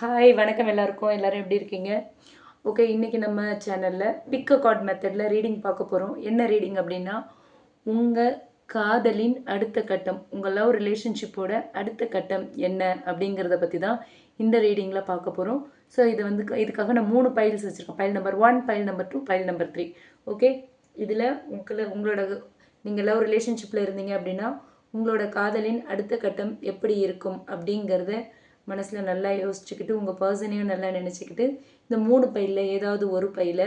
Hi வணக்கம் எல்லாருக்கும். எல்லாரும் எப்படி இருக்கீங்க? ஓகே இன்றைக்கி நம்ம சேனலில் பிக் அக்கார்ட் மெத்தடில் ரீடிங் பார்க்க போகிறோம் என்ன ரீடிங் அப்படின்னா உங்கள் காதலின் அடுத்த கட்டம் உங்கள் லவ் ரிலேஷன்ஷிப்போட அடுத்த கட்டம் என்ன அப்படிங்கிறத பற்றி தான் இந்த ரீடிங்கில் பார்க்க போகிறோம் ஸோ இது வந்து இதுக்காக நான் மூணு பைல்ஸ் வச்சுருக்கேன். File number one file number two file number three okay இதில் உங்களை உங்களோட நீங்கள் லவ் ரிலேஷன்ஷிப்பில் இருந்தீங்க அப்படின்னா உங்களோட காதலின் அடுத்த கட்டம் எப்படி இருக்கும் அப்படிங்கிறத மனசில் நல்லா யோசிச்சுக்கிட்டு உங்கள் பர்சனையும் நல்லா நினச்சிக்கிட்டு இந்த மூணு பையில் ஏதாவது ஒரு பையில்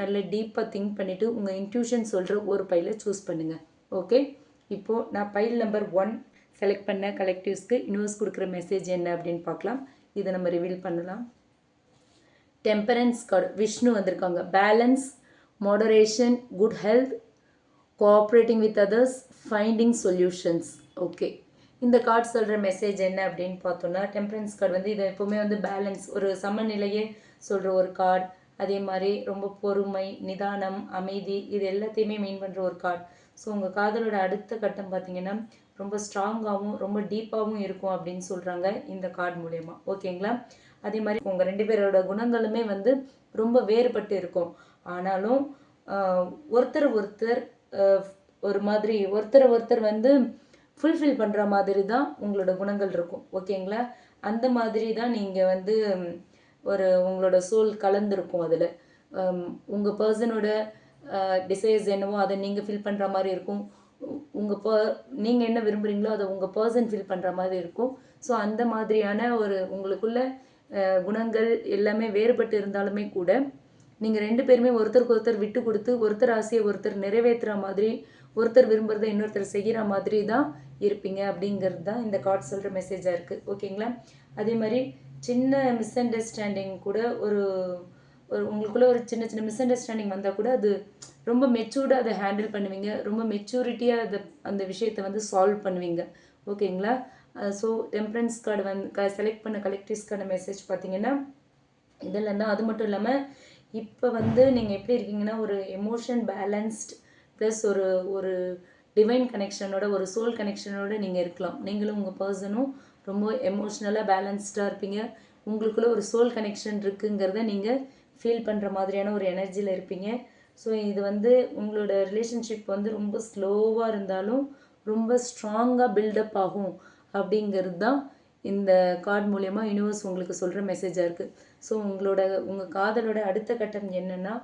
நல்ல டீப்பாக திங்க் பண்ணிவிட்டு உங்கள் இன்ட்யூஷன் சொல்கிற ஒரு பையில் சூஸ் பண்ணுங்கள் ஓகே இப்போது நான் பைல் நம்பர் ஒன் செலக்ட் பண்ண கலெக்டிவ்ஸ்க்கு யூனிவர்ஸ் கொடுக்குற மெசேஜ் என்ன அப்படின்னு பார்க்கலாம். இதை நம்ம ரிவீல் பண்ணலாம். டெம்பரன்ஸ் கார்டு விஷ்ணு வந்திருக்காங்க. Balance moderation good health cooperating with others finding solutions okay இந்த கார்டு சொல்கிற மெசேஜ் என்ன அப்படின்னு பார்த்தோன்னா டெம்பரன்ஸ் கார்டு வந்து இது எப்போவுமே வந்து பேலன்ஸ் ஒரு சமநிலையே சொல்கிற ஒரு கார்டு அதே மாதிரி ரொம்ப பொறுமை நிதானம் அமைதி இது எல்லாத்தையுமே மீன் பண்ணுற ஒரு கார்டு ஸோ உங்கள் காதலோட அடுத்த கட்டம் பார்த்தீங்கன்னா ரொம்ப ஸ்ட்ராங்காகவும் ரொம்ப டீப்பாகவும் இருக்கும் அப்படின்னு சொல்கிறாங்க இந்த கார்டு மூலயமா. ஓகேங்களா அதே மாதிரி உங்கள் ரெண்டு பேரோட குணங்களுமே வந்து ரொம்ப வேறுபட்டு இருக்கும். ஆனாலும் ஒருத்தர் ஒருத்தர் ஒரு மாதிரி ஒருத்தரை ஒருத்தர் வந்து ஃபுல்ஃபில் பண்ணுற மாதிரி தான் உங்களோட குணங்கள் இருக்கும். ஓகேங்களா அந்த மாதிரி தான் நீங்கள் வந்து ஒரு உங்களோட சோல் கலந்துருக்கும் அதில். உங்கள் பர்சனோட டிசைர்ஸ் என்னவோ அதை நீங்கள் ஃபில் பண்ணுற மாதிரி இருக்கும். உங்கள் ப நீங்கள் என்ன விரும்புகிறீங்களோ அதை உங்கள் பர்சன் ஃபில் பண்ணுற மாதிரி இருக்கும். ஸோ அந்த மாதிரியான ஒரு உங்களுக்குள்ள குணங்கள் எல்லாமே வேறுபட்டு இருந்தாலுமே கூட நீங்கள் ரெண்டு பேருமே ஒருத்தருக்கு ஒருத்தர் விட்டு கொடுத்து ஒருத்தர் ஆசையை ஒருத்தர் நிறைவேற்றுற மாதிரி ஒருத்தர் விரும்புகிறத இன்னொருத்தர் செய்கிற மாதிரி தான் இருப்பீங்க அப்படிங்கிறது தான் இந்த கார்ட் சொல்கிற மெசேஜாக இருக்குது ஓகேங்களா அதே மாதிரி சின்ன மிஸ் அண்டர்ஸ்டாண்டிங் கூட ஒரு ஒரு உங்களுக்குள்ளே ஒரு சின்ன சின்ன மிஸ் அண்டர்ஸ்டாண்டிங் வந்தால் கூட அது ரொம்ப மெச்சூர்டாக அதை ஹேண்டில் பண்ணுவீங்க. ரொம்ப மெச்சூரிட்டியாக அதை அந்த விஷயத்தை வந்து சால்வ் பண்ணுவீங்க. ஓகேங்களா ஸோ டெம்பரன்ஸ் கார்டு வந்து க செலக்ட் பண்ண கலெக்டிவ்ஸ்க்கான மெசேஜ் பார்த்தீங்கன்னா இதெல்லாம் தான் அது மட்டும் இல்லாமல் இப்போ வந்து நீங்கள் எப்படி இருக்கீங்கன்னா ஒரு எமோஷன் பேலன்ஸ்ட் ப்ளஸ் ஒரு ஒரு டிவைன் கனெக்ஷனோட ஒரு சோல் கனெக்ஷனோட நீங்கள் இருக்கலாம். நீங்களும் உங்கள் பர்சனும் ரொம்ப எமோஷ்னலாக பேலன்ஸ்டாக இருப்பீங்க. உங்களுக்குள்ளே ஒரு சோல் கனெக்ஷன் இருக்குங்கிறத நீங்கள் ஃபீல் பண்ணுற மாதிரியான ஒரு எனர்ஜியில் இருப்பீங்க. ஸோ இது வந்து உங்களோட ரிலேஷன்ஷிப் வந்து ரொம்ப ஸ்லோவாக இருந்தாலும் ரொம்ப ஸ்ட்ராங்காக பில்டப் ஆகும். அப்படிங்கிறது தான் இந்த கார்டு மூலயமா யூனிவர்ஸ் உங்களுக்கு சொல்கிற மெசேஜாக இருக்குது ஸோ உங்களோட உங்கள் காதலோட அடுத்த கட்டம் என்னென்னா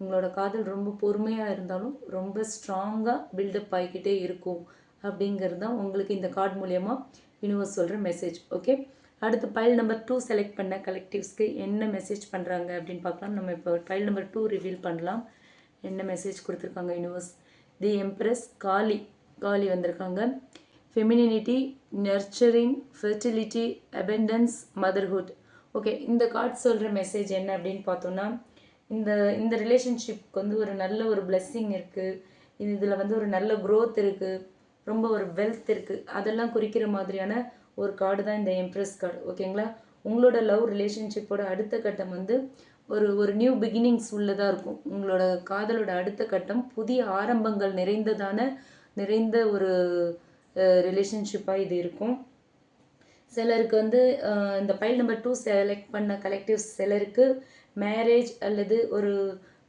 உங்களோட காதல் ரொம்ப பொறுமையாக இருந்தாலும் ரொம்ப ஸ்ட்ராங்காக பில்டப் ஆகிக்கிட்டே இருக்கும். அப்படிங்கிறது தான் உங்களுக்கு இந்த கார்டு மூலயமா யூனிவர்ஸ் சொல்கிற மெசேஜ் ஓகே அடுத்து பைல் நம்பர் டூ செலக்ட் பண்ண கலெக்டிவ்ஸ்க்கு என்ன மெசேஜ் பண்ணுறாங்க அப்படின்னு பார்க்கலாம். நம்ம இப்போ பைல் நம்பர் டூ ரிவீல் பண்ணலாம். என்ன மெசேஜ் கொடுத்துருக்காங்க யூனிவர்ஸ் தி எம்ப்ரஸ் காலி காலி வந்திருக்காங்க. Femininity nurturing fertility abundance motherhood okay இந்த கார்டு சொல்கிற மெசேஜ் என்ன அப்படின்னு பார்த்தோன்னா இந்த இந்த ரிலேஷன்ஷிப்க்கு வந்து ஒரு நல்ல ஒரு பிளெஸ்ஸிங் இருக்குது இதில் வந்து ஒரு நல்ல க்ரோத் இருக்குது ரொம்ப ஒரு வெல்த் இருக்குது அதெல்லாம் குறிக்கிற மாதிரியான ஒரு கார்டு தான் இந்த எம்ப்ரஸ் கார்டு ஓகேங்களா உங்களோட லவ் ரிலேஷன்ஷிப்போட அடுத்த கட்டம் வந்து ஒரு ஒரு நியூ பிகினிங்ஸ் உள்ளதாக இருக்கும். உங்களோட காதலோட அடுத்த கட்டம் புதிய ஆரம்பங்கள் நிறைந்ததான நிறைந்த ஒரு ரிலேஷன்ஷிப்பாக இது இருக்கும். சிலருக்கு வந்து இந்த பைல் நம்பர் டூ செலக்ட் பண்ண கலெக்டிவ்ஸ் சிலருக்கு மேரேஜ் அல்லது ஒரு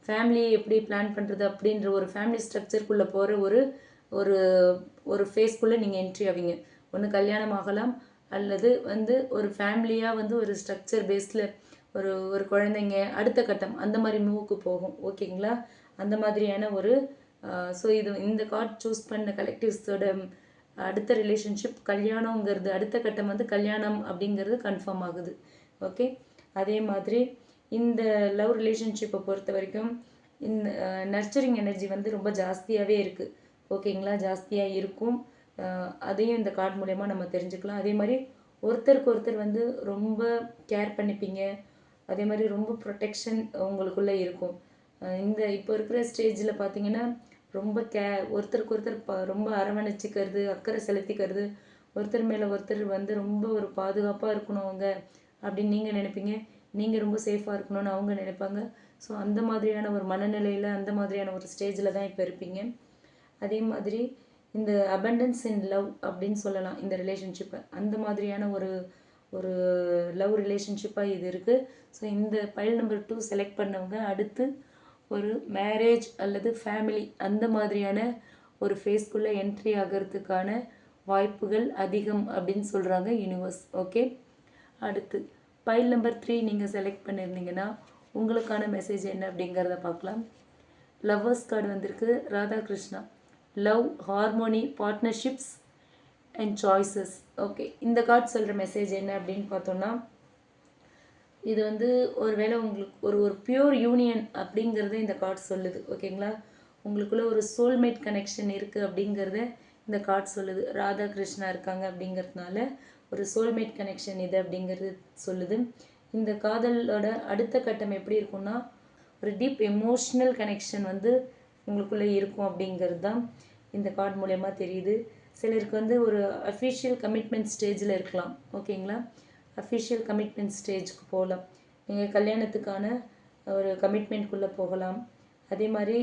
ஃபேமிலி எப்படி பிளான் பண்ணுறது அப்படின்ற ஒரு ஃபேமிலி ஸ்ட்ரக்சருக்குள்ளே போகிற ஒரு ஒரு ஒரு ஃபேஸ்க்குள்ளே நீங்கள் என்ட்ரி ஆவீங்க. ஒன்று கல்யாணம் ஆகலாம் அல்லது வந்து ஒரு ஃபேமிலியாக வந்து ஒரு ஸ்ட்ரக்சர் பேஸில் ஒரு ஒரு குழந்தைங்க அடுத்த கட்டம் அந்த மாதிரி மூவுக்கு போகும். ஓகேங்களா அந்த மாதிரியான ஒரு ஸோ இது இந்த கார்டு சூஸ் பண்ண கலெக்டிவ்ஸோட அடுத்த ரிலேஷன்ஷிப் கல்யாணங்கிறது அடுத்த கட்டம் வந்து கல்யாணம் அப்படிங்கிறது கன்ஃபார்ம் ஆகுது. ஓகே அதே மாதிரி இந்த லவ் ரிலேஷன்ஷிப்பை பொறுத்த வரைக்கும் இந்த நர்ச்சரிங் எனர்ஜி வந்து ரொம்ப ஜாஸ்தியாகவே இருக்குது ஓகேங்களா ஜாஸ்தியாக இருக்கும். அதையும் இந்த கார்டு மூலயமா நம்ம தெரிஞ்சுக்கலாம். அதே மாதிரி ஒருத்தருக்கு ஒருத்தர் வந்து ரொம்ப கேர் பண்ணிப்பீங்க. அதே மாதிரி ரொம்ப ப்ரொடெக்ஷன் உங்களுக்குள்ளே இருக்கும். இந்த இப்போ இருக்கிற ஸ்டேஜில் பார்த்தீங்கன்னா ரொம்ப கே ஒருத்தருக்கு ஒருத்தர் ப ரொம்ப அரவணைச்சிக்கிறது அக்கறை செலுத்திக்கிறது. ஒருத்தர் மேலே ஒருத்தர் வந்து ரொம்ப ஒரு பாதுகாப்பாக இருக்கணும் அவங்க அப்படின்னு நீங்கள் நினைப்பீங்க. நீங்கள் ரொம்ப சேஃபாக இருக்கணும்னு அவங்க நினைப்பாங்க. ஸோ அந்த மாதிரியான ஒரு மனநிலையில் அந்த மாதிரியான ஒரு ஸ்டேஜில் தான் இப்போ இருப்பீங்க. அதே மாதிரி இந்த அபண்டன்ஸ் இன் லவ் அப்படின்னு சொல்லலாம் இந்த ரிலேஷன்ஷிப்பை அந்த மாதிரியான ஒரு ஒரு லவ் ரிலேஷன்ஷிப்பாக இது இருக்குது ஸோ இந்த பைல் நம்பர் டூ செலக்ட் பண்ணவங்க அடுத்து ஒரு மேரேஜ் அல்லது ஃபேமிலி அந்த மாதிரியான ஒரு ஃபேஸ்க்குள்ளே என்ட்ரி ஆகிறதுக்கான வாய்ப்புகள் அதிகம் அப்படின்னு சொல்கிறாங்க யூனிவர்ஸ் ஓகே அடுத்து பைல் நம்பர் த்ரீ நீங்கள் செலக்ட் பண்ணியிருந்தீங்கன்னா உங்களுக்கான மெசேஜ் என்ன அப்படிங்கிறத பார்க்கலாம். லவ்வர்ஸ் கார்டு வந்திருக்கு Radhakrishna. Love harmony partnerships and choices okay இந்த கார்டு சொல்கிற மெசேஜ் என்ன அப்படின்னு பார்த்தோன்னா இது வந்து ஒருவேளை உங்களுக்கு ஒரு ஒரு பியூர் யூனியன் அப்படிங்கிறத இந்த கார்டு சொல்லுது. ஓகேங்களா உங்களுக்குள்ள ஒரு சோல்மேட் கனெக்ஷன் இருக்குது அப்படிங்கிறத இந்த கார்டு சொல்லுது. ராதாகிருஷ்ணா இருக்காங்க அப்படிங்கிறதுனால ஒரு சோல்மேட் கனெக்ஷன் இது அப்படிங்கிறது சொல்லுது. இந்த காதலோட அடுத்த கட்டம் எப்படி இருக்கும்னா ஒரு டீப் எமோஷ்னல் கனெக்ஷன் வந்து உங்களுக்குள்ளே இருக்கும் அப்படிங்கிறது தான் இந்த கார்டு மூலயமா தெரியுது. சிலருக்கு வந்து ஒரு அஃபிஷியல் கமிட்மெண்ட் ஸ்டேஜில் இருக்கலாம். ஓகேங்களா அஃபிஷியல் கமிட்மெண்ட் ஸ்டேஜ்க்கு போகலாம். நீங்கள் கல்யாணத்துக்கான ஒரு கமிட்மெண்ட்குள்ளே போகலாம். அதே மாதிரி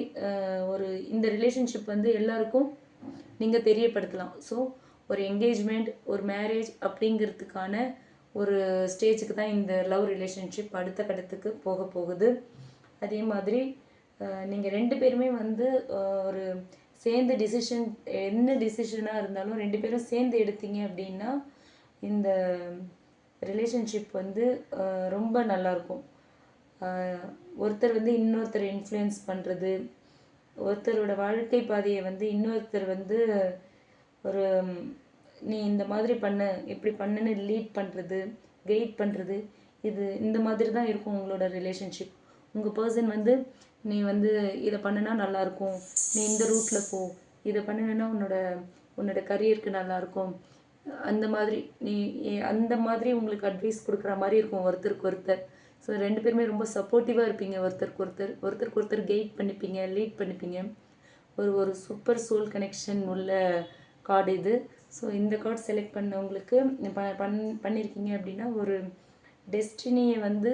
ஒரு இந்த ரிலேஷன்ஷிப் வந்து எல்லாருக்கும் நீங்கள் தெரியப்படுத்தலாம். ஸோ ஒரு என்கேஜ்மெண்ட் ஒரு மேரேஜ் அப்படிங்கிறதுக்கான ஒரு ஸ்டேஜுக்கு தான் இந்த லவ் ரிலேஷன்ஷிப் அடுத்த கட்டத்துக்கு போக போகுது. அதே மாதிரி நீங்கள் ரெண்டு பேருமே வந்து ஒரு சேர்ந்து டிசிஷன் என்ன டிசிஷனாக இருந்தாலும் ரெண்டு பேரும் சேர்ந்து எடுத்தீங்க அப்படின்னா இந்த ரிலேஷன்ஷிப் வந்து ரொம்ப நல்லாயிருக்கும் ஒருத்தர் வந்து இன்னொருத்தர் இன்ஃப்ளூயன்ஸ் பண்ணுறது ஒருத்தரோட வாழ்க்கை பாதையை வந்து இன்னொருத்தர் வந்து ஒரு நீ இந்த மாதிரி பண்ணு இப்படி பண்ணுன்னு லீட் பண்ணுறது கைட் பண்ணுறது இது இந்த மாதிரி தான் இருக்கும் உங்களோட ரிலேஷன்ஷிப் உங்கள் பர்சன் வந்து நீ வந்து இதை பண்ணுனா நல்லாயிருக்கும் நீ இந்த ரூட்டில் போ இதை பண்ணினா உன்னோட உன்னோட கரியருக்கு நல்லாயிருக்கும் அந்த மாதிரி நீ அந்த மாதிரி உங்களுக்கு அட்வைஸ் கொடுக்குற மாதிரி இருக்கும் ஒருத்தருக்கு ஒருத்தர். ஸோ ரெண்டு பேருமே ரொம்ப சப்போர்ட்டிவாக இருப்பீங்க ஒருத்தருக்கு ஒருத்தர். ஒருத்தருக்கு ஒருத்தர் கைட் பண்ணிப்பீங்க லீட் பண்ணிப்பீங்க. ஒரு ஒரு சூப்பர் சோல் கனெக்ஷன் உள்ள கார்டு இது. ஸோ இந்த கார்டு செலக்ட் பண்ணவங்களுக்கு ப பண் பண்ணியிருக்கீங்க அப்படின்னா ஒரு டெஸ்டினியை வந்து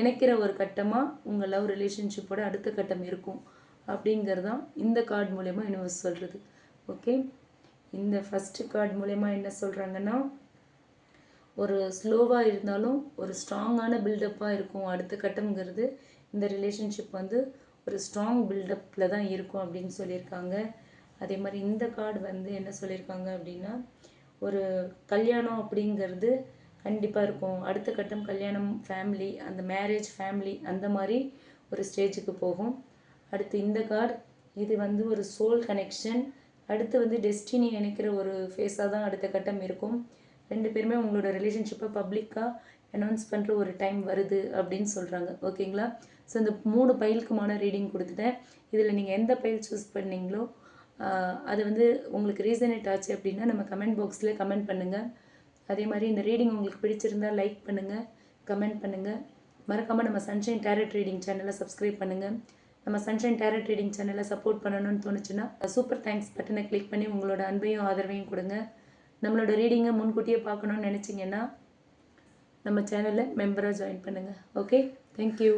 இணைக்கிற ஒரு கட்டமாக உங்கள் லவ் ரிலேஷன்ஷிப்போட அடுத்த கட்டம் இருக்கும். அப்படிங்கிறது தான் இந்த கார்டு மூலயமா யூனிவர்ஸ் சொல்கிறது ஓகே இந்த ஃபஸ்ட்டு கார்டு மூலயமா என்ன சொல்கிறாங்கன்னா ஒரு ஸ்லோவாக இருந்தாலும் ஒரு ஸ்ட்ராங்கான பில்டப்பாக இருக்கும். அடுத்த கட்டம்ங்கிறது இந்த ரிலேஷன்ஷிப் வந்து ஒரு ஸ்ட்ராங் பில்டப்பில் தான் இருக்கும் அப்படின்னு சொல்லியிருக்காங்க. அதே மாதிரி இந்த கார்டு வந்து என்ன சொல்லியிருக்காங்க அப்படின்னா ஒரு கல்யாணம் அப்படிங்கிறது கண்டிப்பாக இருக்கும். அடுத்த கட்டம் கல்யாணம் ஃபேமிலி அந்த மேரேஜ் ஃபேமிலி அந்த மாதிரி ஒரு ஸ்டேஜுக்கு போகும். அடுத்து இந்த கார்டு இது வந்து ஒரு சோல் கனெக்ஷன் அடுத்து வந்து டெஸ்டினி இணைக்கிற ஒரு ஃபேஸாக தான் அடுத்த கட்டம் இருக்கும். ரெண்டு பேருமே உங்களோட ரிலேஷன்ஷிப்பை பப்ளிக்காக அனௌன்ஸ் பண்ணுற ஒரு டைம் வருது அப்படின்னு சொல்கிறாங்க ஓகேங்களா ஸோ இந்த மூணு பயிலுக்குமான ரீடிங் கொடுத்துட்டேன். இதில் நீங்கள் எந்த பயில் சூஸ் பண்ணீங்களோ அது வந்து உங்களுக்கு ரீசனேட் ஆச்சு அப்படின்னா நம்ம கமெண்ட் பாக்ஸில் கமெண்ட் பண்ணுங்கள் அதே மாதிரி இந்த ரீடிங் உங்களுக்கு பிடிச்சிருந்தா லைக் பண்ணுங்கள் கமெண்ட் பண்ணுங்கள் மறக்காமல் நம்ம சன்ஷைன் டேரட் ரீடிங் சேனலை சப்ஸ்கிரைப் பண்ணுங்கள் நம்ம சன்ஷைன் டேரட் ரீடிங் சேனலை சப்போர்ட் பண்ணணும்னு தோணுச்சுன்னா சூப்பர் தேங்க்ஸ் பட்டனை கிளிக் பண்ணி உங்களோட அன்பையும் ஆதரவையும் கொடுங்க. நம்மளோட ரீடிங்கை முன்கூட்டியே பார்க்கணுன்னு நினச்சிங்கன்னா நம்ம சேனலில் மெம்பராக ஜாயின் பண்ணுங்கள் ஓகே தேங்க்யூ